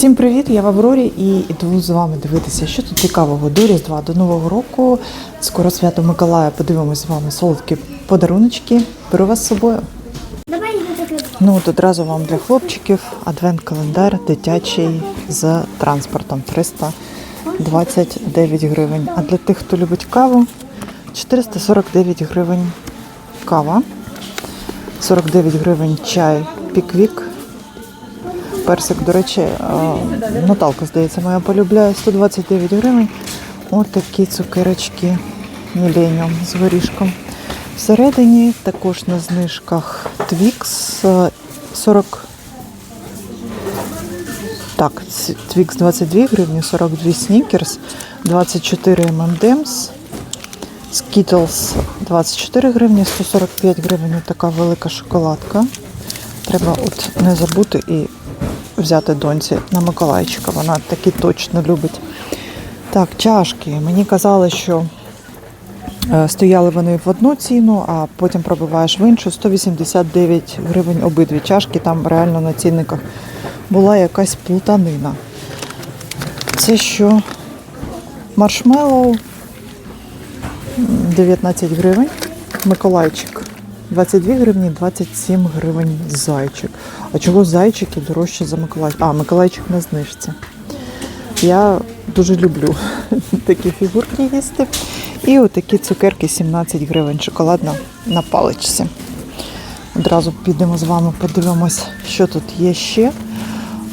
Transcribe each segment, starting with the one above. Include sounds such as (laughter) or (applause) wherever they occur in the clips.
Всім привіт! Я в Аврорі і йду з вами дивитися, що тут цікавого до Різдва, до Нового року. Скоро свято Миколая. Подивимось з вами солодкі подаруночки. Беру вас з собою. Ну от одразу вам для хлопчиків адвент-календар дитячий з транспортом 329 гривень. А для тих, хто любить каву, 449 гривень кава, 49 гривень чай піквік. Персик, до речі, е, Наталка, здається, моя полюбляє 129 гривень. Ось такі цукерочки Міленіум з горішком. Всередині також на знижках е, 40. Так, ц- Twix 22 гривні, 42 Snickers, 24 M&M's, Skittles 24 гривні, 145 гривень така велика шоколадка. Треба от не забути і взяти доньці на Миколайчика. Вона такі точно любить. Так, чашки. Мені казали, що е, стояли вони в одну ціну, а потім пробиваєш в іншу. 189 гривень обидві чашки. Там реально на цінниках була якась плутанина. Це що? Маршмеллоу 19 гривень. Миколайчик 22 гривні, 27 гривень зайчик. А чого зайчики дорожче за Миколайчик? А, Миколайчик на знижці. Я дуже люблю (laughs) такі фігурки їсти. І отакі цукерки 17 гривень. Шоколадна на паличці. Одразу підемо з вами, подивимось, що тут є ще.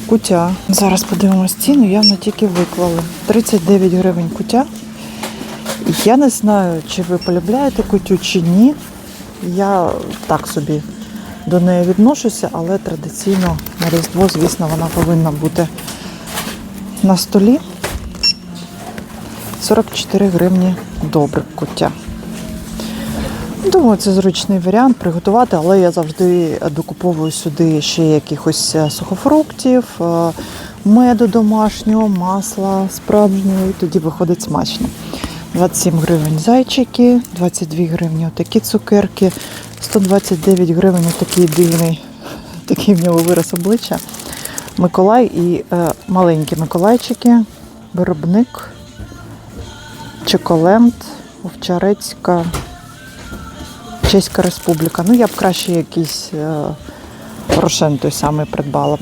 Кутя. Зараз подивимось ціну, явно тільки виклали. 39 гривень кутя. Я не знаю, чи ви полюбляєте кутю чи ні. Я так собі до неї відношуся, але традиційно на Різдво, звісно, вона повинна бути на столі. 44 гривні добре куття. Думаю, це зручний варіант приготувати, але я завжди докуповую сюди ще якихось е, сухофруктів, е, меду домашнього, масла справжнього, і тоді виходить смачно. 27 гривень зайчики, 22 гривні отакі цукерки, 129 гривень отакий дивний, такий в нього вираз обличчя. Миколай і е, маленькі Миколайчики, виробник, Чоколемт, Овчарецька, Чеська Республіка. Ну, я б краще якийсь е, Рошен той самий придбала.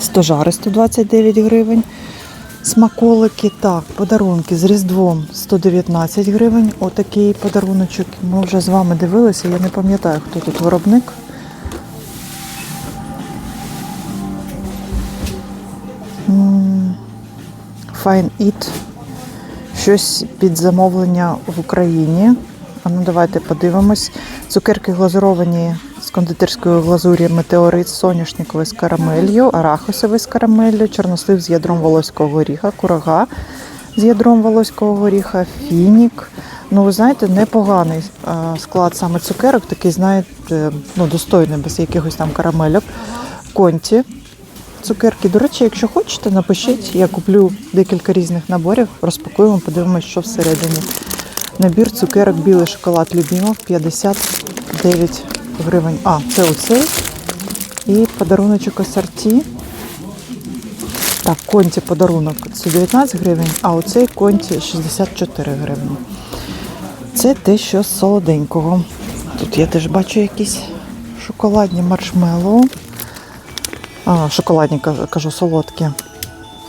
Стожари 129 гривень. Смаколики, так, подарунки з Різдвом 119 гривень. Отакий подаруночок. Ми вже з вами дивилися. Я не пам'ятаю, хто тут виробник. Fine Eat. Щось під замовлення в Україні. А ну давайте подивимось. Цукерки глазуровані з кондитерської глазурі метеорит соняшниковий з карамелью, арахисовий з карамелью, чорнослив з ядром волоського горіха, курага з ядром волоського горіха, фінік. Ну, ви знаєте, непоганий склад саме цукерок, такий, знаєте, ну, достойний, без якихось там карамельок. Конті цукерки. До речі, якщо хочете, напишіть. Я куплю декілька різних наборів, розпакуємо, подивимося, що всередині. Набір цукерок білий шоколад Любімов 59 гривень. А, це оцей. І подаруночок асорті. Так, конті подарунок це 19 гривень, а оцей конті 64 гривні. Це те, що з солоденького. Тут я теж бачу якісь шоколадні маршмеллоу. А, шоколадні кажу, солодкі.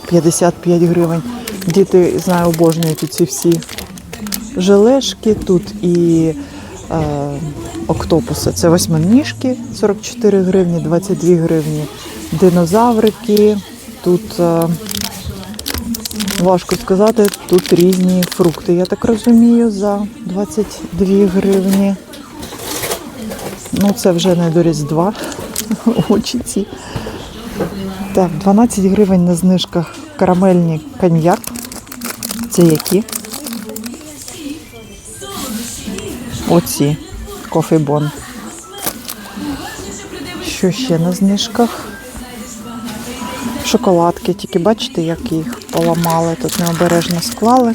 55 гривень. Діти, знаю, обожнюють ці всі желешки. Тут і октопуси. Це восьминіжки 44 гривні, 22 гривні. Динозаврики. Тут е, важко сказати, тут різні фрукти, я так розумію, за 22 гривні. Ну, це вже не до Різдва. (laughs) Очі ці. Так, 12 гривень на знижках карамельні коньяк. Це які? Оці кофебон. Що ще на знижках? Шоколадки, тільки бачите, як їх поламали, тут необережно склали.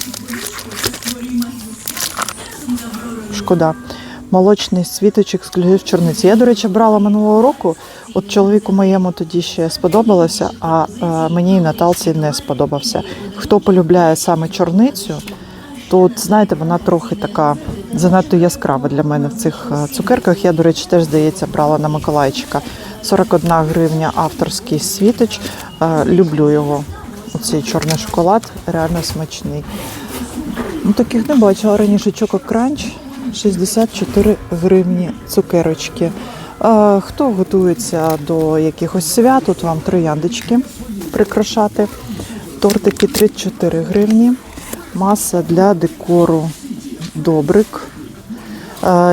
Шкода. Молочний світочок з чорниці. Я, до речі, брала минулого року От чоловіку моєму тоді ще сподобалося, а е, мені і Наталці не сподобався. Хто полюбляє саме чорницю, то от, знаєте, вона трохи така занадто яскрава для мене в цих е, цукерках. Я, до речі, теж здається брала на Миколайчика. 41 гривня авторський світоч. Е, люблю його. Оцей чорний шоколад, реально смачний. Ну, таких не бачила раніше Чоко Кранч 64 гривні цукерочки. Е, Хто готується до якихось свят, тут вам трояндочки прикрашати. Тортики 34 гривні. Маса для декору добрик.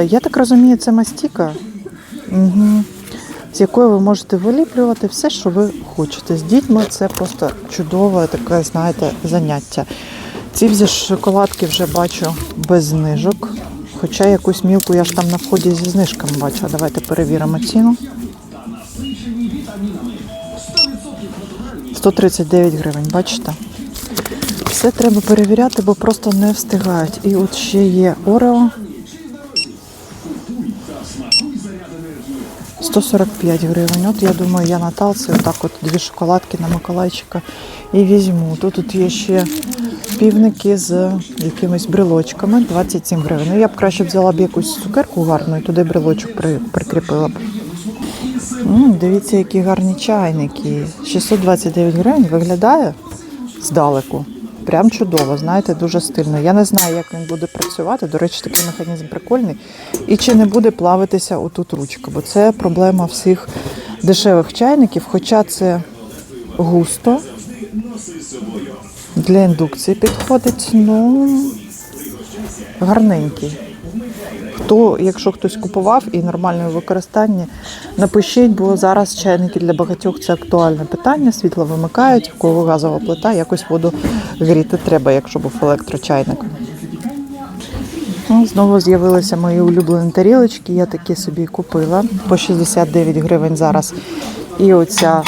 Я так розумію, це мастіка, угу. з якою ви можете виліплювати все, що ви хочете. З дітьми це просто чудове таке, знаєте, заняття. Ці вже шоколадки вже бачу без знижок. Хоча якусь мілку я ж там на вході зі знижками бачу. Давайте перевіримо ціну. 139 гривень, бачите? Все треба перевіряти, бо просто не встигають. І от ще є Орео. 145 гривень. От я думаю, я на талці отак от дві шоколадки на Миколайчика і візьму. Тут, тут є ще півники з якимись брелочками, 27 гривень. Ну, я б краще взяла б якусь цукерку гарну і туди брелочок при, прикріпила б. М, дивіться, які гарні чайники. 629 гривень виглядає здалеку. Прям чудово, знаєте, дуже стильно. Я не знаю, як він буде працювати. До речі, такий механізм прикольний. І чи не буде плавитися отут ручка, бо це проблема всіх дешевих чайників, хоча це густо. Для індукції підходить, ну гарненький. Хто, якщо хтось купував і нормальне використання, напишіть, бо зараз чайники для багатьох це актуальне питання. Світло вимикають, в кого газова плита, якось воду гріти треба, якщо був електрочайник. Ну, Знову з'явилися мої улюблені тарілочки. Я такі собі купила по 69 гривень зараз. І оця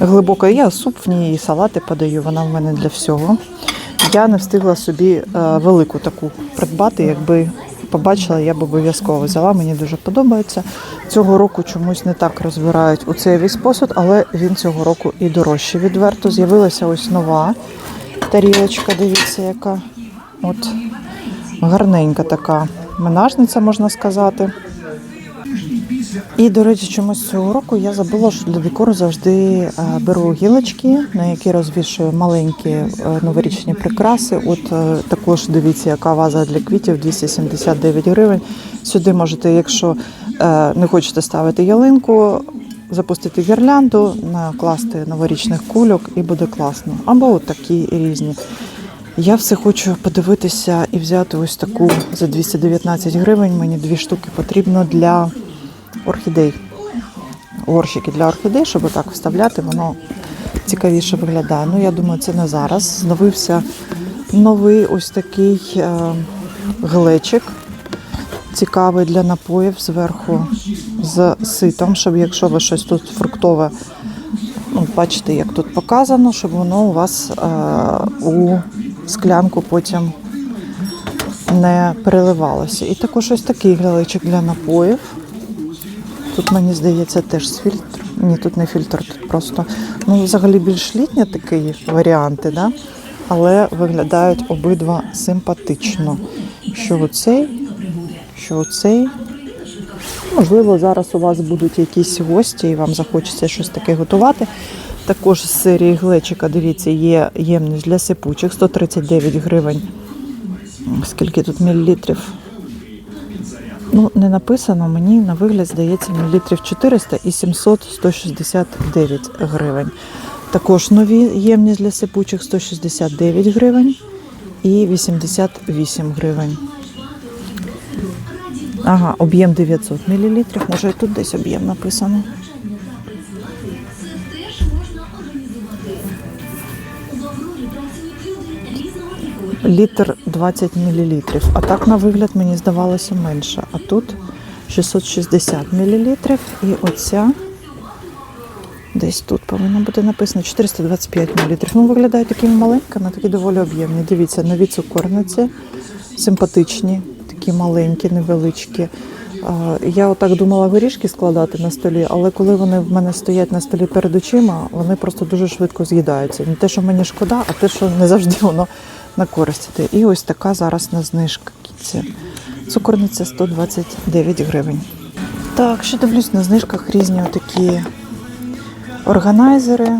глибока. Я суп в ній і салати подаю, вона в мене для всього. Я не встигла собі е, велику таку придбати, якби побачила, я б обов'язково взяла. Мені дуже подобається. Цього року чомусь не так розбирають у цей весь посуд, але він цього року і дорожче відверто. З'явилася ось нова тарілочка. Дивіться, яка от гарненька така менажниця, можна сказати. І, до речі, чомусь цього року я забула, що для декору завжди е, беру гілочки, на які розвішую маленькі е, новорічні прикраси. От е, також дивіться, яка ваза для квітів 279 гривень. Сюди можете, якщо не хочете ставити ялинку, запустити гірлянду, накласти новорічних кульок і буде класно. Або от такі різні. Я все хочу подивитися і взяти ось таку за 219 гривень. Мені дві штуки потрібно для орхідей. Горщики для орхідей, щоб отак вставляти, воно цікавіше виглядає. Ну, я думаю, це не зараз. Зновився новий ось такий е, глечик. Цікавий для напоїв зверху з ситом, щоб якщо ви щось тут фруктове, ну, бачите, як тут показано, щоб воно у вас е, у склянку потім не переливалося. І також ось такий глечик для напоїв. Тут, мені здається, теж з фільтром. Ні, тут не фільтр, тут просто ну, взагалі більш літні такі варіанти, да? але виглядають обидва симпатично. Що оцей, що оцей. Можливо, зараз у вас будуть якісь гості і вам захочеться щось таке готувати. Також з серії глечика, дивіться, є ємність для сипучих 139 гривень. Скільки тут мілілітрів? Ну, не написано, мені на вигляд здається мілілітрів 400 і 700 169 гривень. Також нові ємність для сипучих 169 гривень і 88 гривень. Ага, об'єм 900 мл. Може тут десь об'єм написано. Літр 20 мл. А так на вигляд мені здавалося менше. А тут 660 мл. І оця десь тут повинно бути написано 425 мл. Ну, виглядає такими маленькими, такі доволі об'ємні. Дивіться, нові цукорниці, симпатичні, такі маленькі, невеличкі. Я отак думала горішки складати на столі, але коли вони в мене стоять на столі перед очима, вони просто дуже швидко з'їдаються. Не те, що мені шкода, а те, що не завжди воно на користь іде. І ось така зараз на знижка кіці. Цукорниця 129 гривень. Так, ще дивлюсь на знижках різні такі органайзери.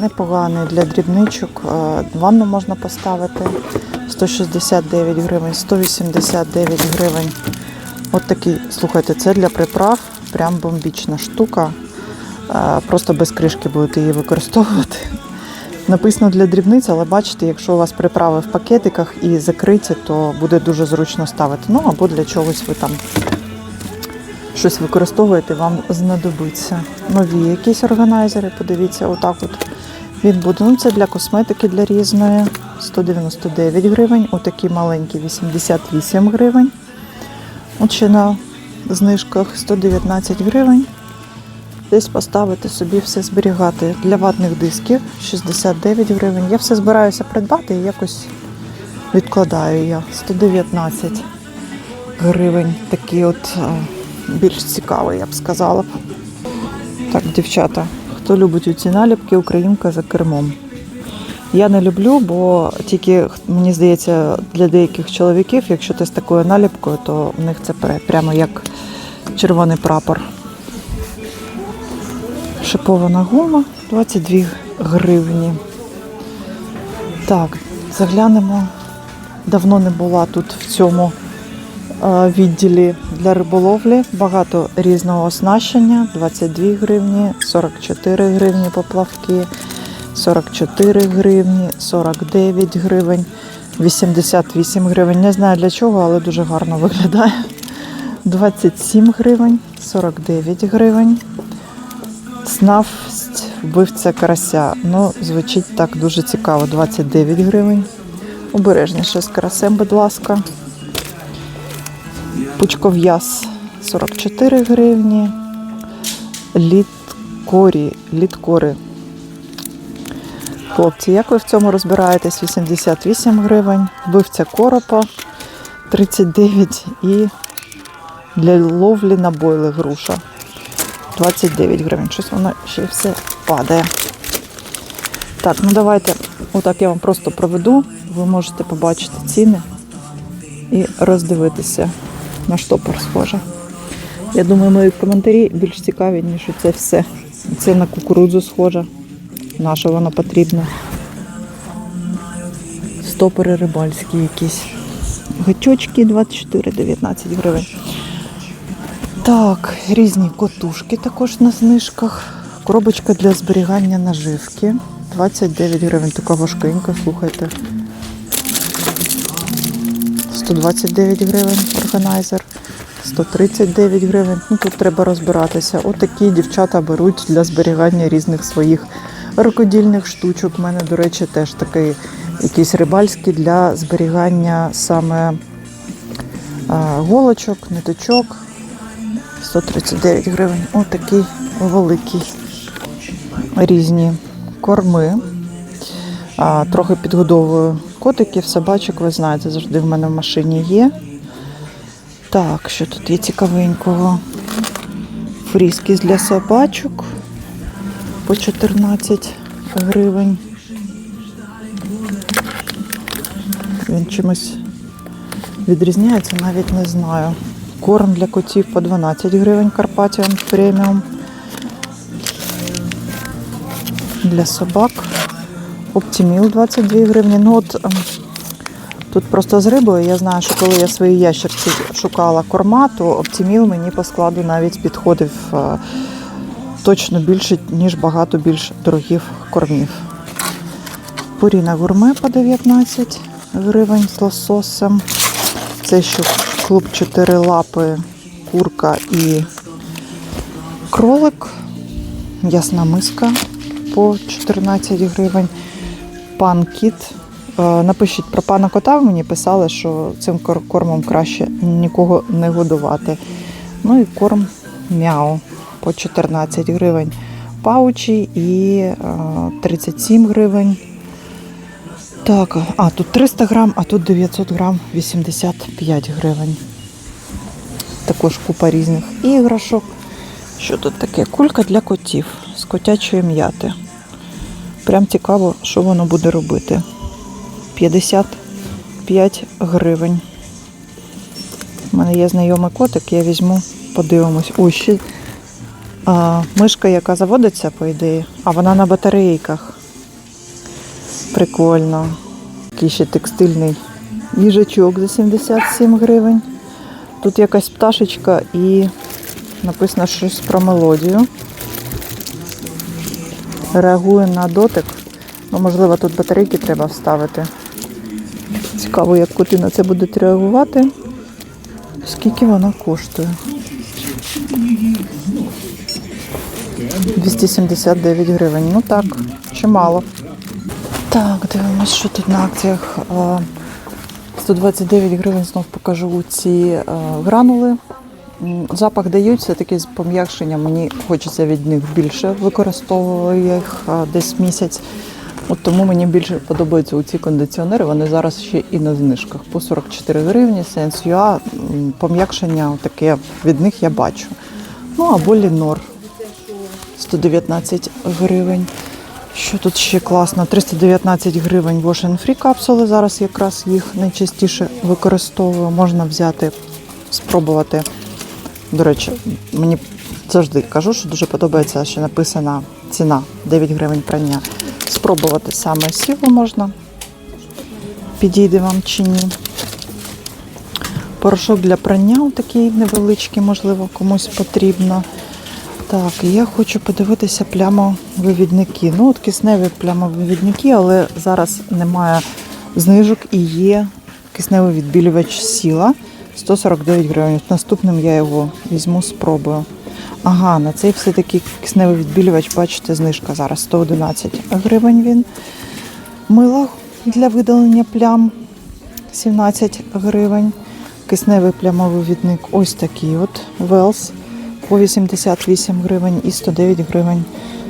Непоганий для дрібничок. Ванну можна поставити 169 гривень, 189 гривень. От такий, слухайте, це для приправ прям бомбічна штука. Е, Просто без кришки будете її використовувати. (laughs) Написано для дрібниць, але бачите, якщо у вас приправи в пакетиках і закриті, то буде дуже зручно ставити. Ну або для чогось ви там щось використовуєте, вам знадобиться. Нові якісь органайзери, подивіться, отак от він буде. Ну, це для косметики для різної. 199 гривень, отакі маленькі 88 гривень. От на знижках 119 гривень. Десь поставити собі все зберігати. Для ватних дисків 69 гривень. Я все збираюся придбати і якось відкладаю я. 119 гривень. Такий от е, більш цікавий, я б сказала. Так, дівчата, хто любить ці наліпки, українка за кермом. Я не люблю, бо тільки мені здається, для деяких чоловіків, якщо ти з такою наліпкою, то в них це прямо як червоний прапор. Шипована гума 22 гривні. Так, заглянемо. Давно не була тут в цьому е, відділі для риболовлі. Багато різного оснащення. 22 гривні, 44 гривні поплавки, 44 гривні, 49 гривень, 88 гривень. Не знаю для чого, але дуже гарно виглядає. 27 гривень, 49 гривень. Снафсть вбивця карася. Ну, звучить так дуже цікаво. 29 гривень. Обережніше з карасем, будь ласка. Пучков'яз 44 гривні. Літкорі, літкори. Хлопці, як ви в цьому розбираєтесь? 88 гривень. Вбивця коропа 39 і для ловлі на бойли груша. 29 гривень. Щось воно ще все падає. Так, ну давайте, отак я вам просто проведу. Ви можете побачити ціни і роздивитися на штопор схоже. Я думаю, мої коментарі більш цікаві, ніж це все. Це на кукурудзу схоже. На що воно потрібно. Стопори рибальські якісь. Гачочки 24-19 гривень. Так, різні котушки також на знижках. Коробочка для зберігання наживки. 29 гривень. Така важкенька, слухайте. 129 гривень органайзер. 139 гривень. Ну тут треба розбиратися. Отакі дівчата беруть для зберігання різних своїх рукодільних штучок. У мене, до речі, теж такий якийсь рибальський для зберігання саме голочок, ниточок. 139 гривень. Отакий великий. Різні корми. Трохи підгодовую котиків, собачок, ви знаєте, завжди в мене в машині є. Так, що тут є цікавенького? Фріскіс для собачок по 14 гривень. Він чимось відрізняється, навіть не знаю. Корм для котів по 12 гривень Карпатіон преміум. Для собак. Оптиміл 22 гривні. Ну от ем, тут просто з рибою. Я знаю, що коли я свої ящерці шукала корма, то оптиміл мені по складу навіть підходив е, точно більше, ніж багато більш дорогих кормів. Пуріна гурме по 19 гривень з лососем. Це що клуб 4 лапи, курка і кролик. Ясна миска по 14 гривень. Пан кіт. Е, Напишіть про пана кота, мені писали, що цим кормом краще нікого не годувати. Ну і корм мяу по 14 гривень. Паучі і е, 37 гривень. Так, а тут 300 грам, а тут 900 грам 85 гривень. також купа різних іграшок. Що тут таке? Кулька для котів з котячої м'яти. Прям цікаво, що воно буде робити. 55 гривень. У мене є знайомий котик, я візьму, подивимось. Ой, ще а, мишка, яка заводиться, по ідеї, а вона на батарейках. Прикольно. Такий ще текстильний їжачок за 77 гривень. Тут якась пташечка і написано щось про мелодію. Реагує на дотик. Ну, можливо, тут батарейки треба вставити. Цікаво, як коти на це будуть реагувати. Скільки вона коштує? 279 гривень. Ну так, чимало. Так, дивимось, що тут на акціях. 129 гривень знов покажу ці е, гранули. Запах дають, все таки з пом'якшенням. Мені хочеться від них більше. Використовую їх е, десь місяць. От тому мені більше подобаються ці кондиціонери. Вони зараз ще і на знижках. По 44 гривні Сенсюа. Пом'якшення таке від них я бачу. Ну або Лінор 119 гривень. Що тут ще класно? 319 гривень Wash Free капсули. Зараз якраз їх найчастіше використовую. Можна взяти, спробувати. До речі, мені завжди кажу, що дуже подобається, що написана ціна 9 гривень прання. Спробувати саме сіло можна. Підійде вам чи ні. Порошок для прання такий невеличкий, можливо, комусь потрібно. Так, я хочу подивитися плямовивідники. Ну, от кисневі плямовивідники, але зараз немає знижок і є кисневий відбілювач сіла 149 гривень. Наступним я його візьму, спробую. Ага, на цей все-таки кисневий відбілювач, бачите, знижка зараз 111 гривень він. Мило для видалення плям 17 гривень. Кисневий плямовивідник ось такий от Велс по 88 гривень і 109 гривень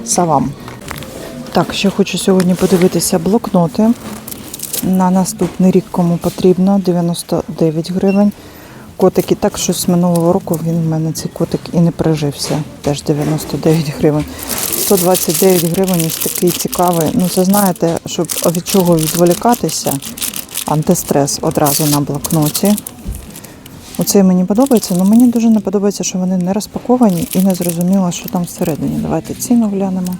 савам. Так, ще хочу сьогодні подивитися блокноти. На наступний рік кому потрібно 99 гривень. Котики, так щось з минулого року він в мене цей котик і не прижився. Теж 99 гривень. 129 гривень ось такий цікавий. Ну, це знаєте, щоб від чого відволікатися. Антистрес одразу на блокноті. Оцей мені подобається, але мені дуже не подобається, що вони не розпаковані і не зрозуміло, що там всередині. Давайте ціну глянемо.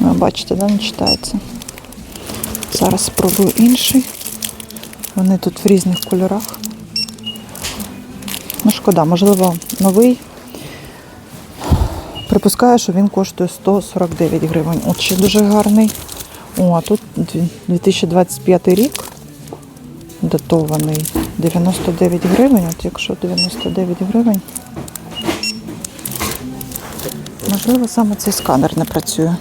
Ви бачите, да, не читається. Зараз спробую інший. Вони тут в різних кольорах. Ну, шкода, можливо, новий. Припускаю, що він коштує 149 гривень. От ще дуже гарний. О, а тут 2025 рік датований. 99 гривень. От якщо 99 гривень. Можливо, саме цей сканер не працює.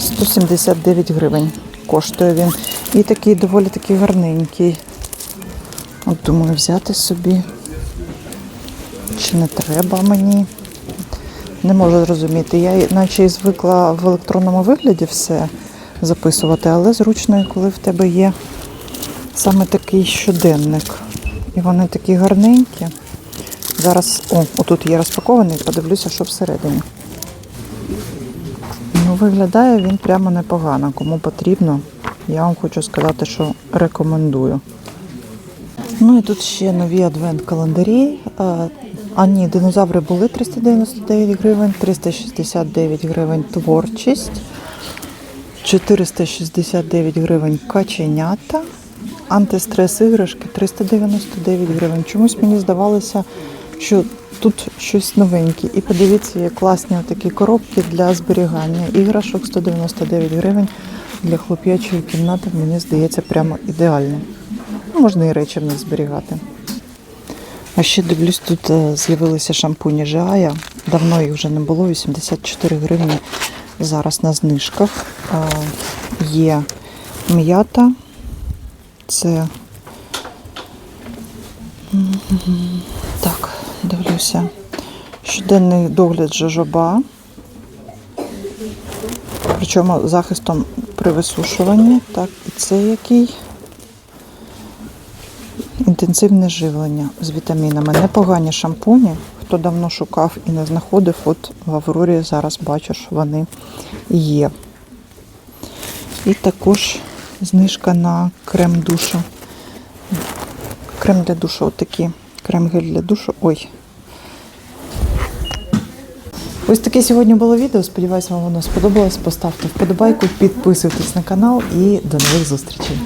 179 гривень коштує він. І такий доволі такий гарненький. От думаю, взяти собі. Чи не треба мені? Не можу зрозуміти. Я наче і звикла в електронному вигляді все записувати, але зручно, коли в тебе є саме такий щоденник. І вони такі гарненькі. Зараз, о, отут є розпакований, подивлюся, що всередині. Ну, виглядає він прямо непогано. Кому потрібно, я вам хочу сказати, що рекомендую. Ну і тут ще нові адвент-календарі. А ні, динозаври були 399 гривень, 369 гривень творчість, 469 гривень каченята, антистрес іграшки 399 гривень. Чомусь мені здавалося, що тут щось новеньке. І подивіться, є класні такі коробки для зберігання. Іграшок 199 гривень для хлоп'ячої кімнати, мені здається, прямо ідеально. Ну, можна і речі в них зберігати. А ще дивлюсь, тут е, з'явилися шампуні Жая. Давно їх вже не було, 84 гривні зараз на знижках. Є м'ята. Це так, дивлюся. Щоденний догляд жожоба. Причому захистом при висушуванні. Так, і це який? інтенсивне живлення з вітамінами. Непогані шампуні. Хто давно шукав і не знаходив, от в Аврорі зараз бачу, що вони є. І також знижка на крем душу. Крем для душу, отакі. Крем-гель для душу. Ой. Ось таке сьогодні було відео. Сподіваюсь, вам воно сподобалось. Поставте вподобайку, підписуйтесь на канал і до нових зустрічей.